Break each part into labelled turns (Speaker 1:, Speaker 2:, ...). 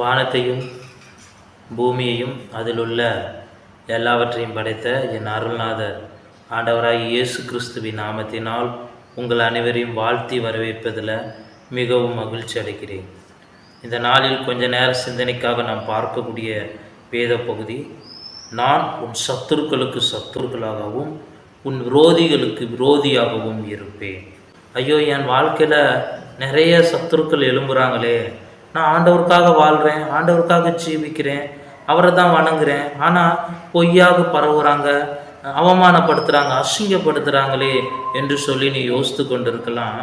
Speaker 1: வானத்தையும் பூமியையும் அதிலுள்ள எல்லாவற்றையும் படைத்த என் அருள்நாதர் ஆண்டவராக இயேசு கிறிஸ்துவின் நாமத்தினால் உங்கள் அனைவரையும் வாழ்த்தி வரவேற்பதில் மிகவும் மகிழ்ச்சி அடைகிறேன். இந்த நாளில் கொஞ்ச நேர சிந்தனைக்காக நாம் பார்க்கக்கூடிய வேத பகுதி நான் உன் சத்துருக்களுக்கு சத்துருக்களாகவும் உன் விரோதிகளுக்கு விரோதியாகவும் இருப்பேன். ஐயோ என் வாழ்க்கையில் நிறைய சத்துருக்கள் எழும்புகிறாங்களே நான் ஆண்டவருக்காக வாழ்கிறேன் ஆண்டவருக்காக ஜீவிக்கிறேன் அவரை தான் வணங்குறேன். ஆனால் பொய்யாக பரவுறாங்க அவமானப்படுத்துகிறாங்க அசிங்கப்படுத்துகிறாங்களே என்று சொல்லி நீ யோசித்து கொண்டிருக்கலாம்.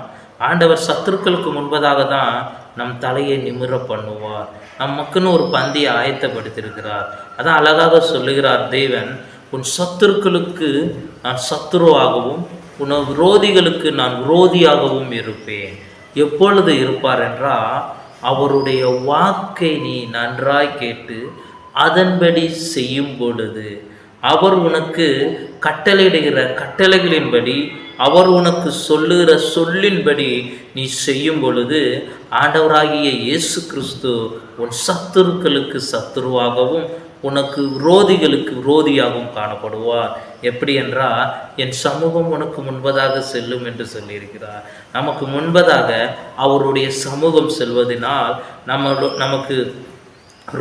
Speaker 1: ஆண்டவர் சத்துருக்களுக்கு முன்பதாக தான் நம் தலையை நிமிர பண்ணுவார். நமக்குன்னு ஒரு பந்தியை ஆயத்தப்படுத்தியிருக்கிறார். அதான் அழகாக சொல்லுகிறார் தேவன் உன் சத்துருக்களுக்கு நான் சத்துருவாகவும் உன் விரோதிகளுக்கு நான் விரோதியாகவும் இருப்பேன். எப்பொழுது இருப்பார்? என்றால் அவருடைய வாக்கை நீ நன்றாய் கேட்டு அதன்படி செய்யும் பொழுது அவர் உனக்கு கட்டளையிடுகிற கட்டளைகளின்படி அவர் உனக்கு சொல்லுகிற சொல்லின்படி நீ செய்யும் பொழுது ஆண்டவராகிய இயேசு கிறிஸ்து உன் சத்துருக்களுக்கு சத்துருவாகவும் உனக்கு விரோதிகளுக்கு விரோதியாகவும் காணப்படுவார். எப்படி என்றால் என் சமூகம் உனக்கு முன்பதாக செல்லும் என்று சொல்லியிருக்கிறார். நமக்கு முன்பதாக அவருடைய சமூகம் செல்வதனால் நம்ம நமக்கு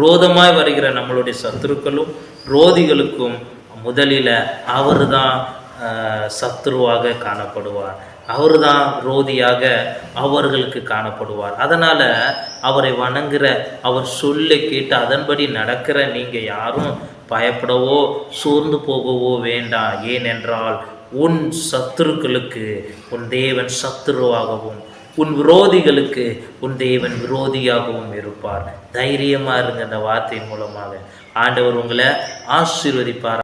Speaker 1: ரோதமாய் வருகிற நம்மளுடைய சத்துருக்களும் ரோதிகளுக்கும் முதலில் அவர் தான் சத்ருவாக காணப்படுவார். அவர் தான் ரோதியாக அவர்களுக்கு காணப்படுவார். அதனால் அவரை வணங்குற அவர் சொல்ல கேட்டு அதன்படி நடக்கிற நீங்கள் யாரும் பயப்படவோ சோர்ந்து போகவோ வேண்டாம் ஏனென்றால் உன் சத்துருக்களுக்கு உன் தேவன் சத்துருவாகவும் உன் விரோதிகளுக்கு உன் தேவன் விரோதியாகவும் இருப்பார். தைரியமாக இருங்க அந்த வார்த்தையின் மூலமாக. ஆண்டவர் உங்களை ஆசீர்வதிப்பார்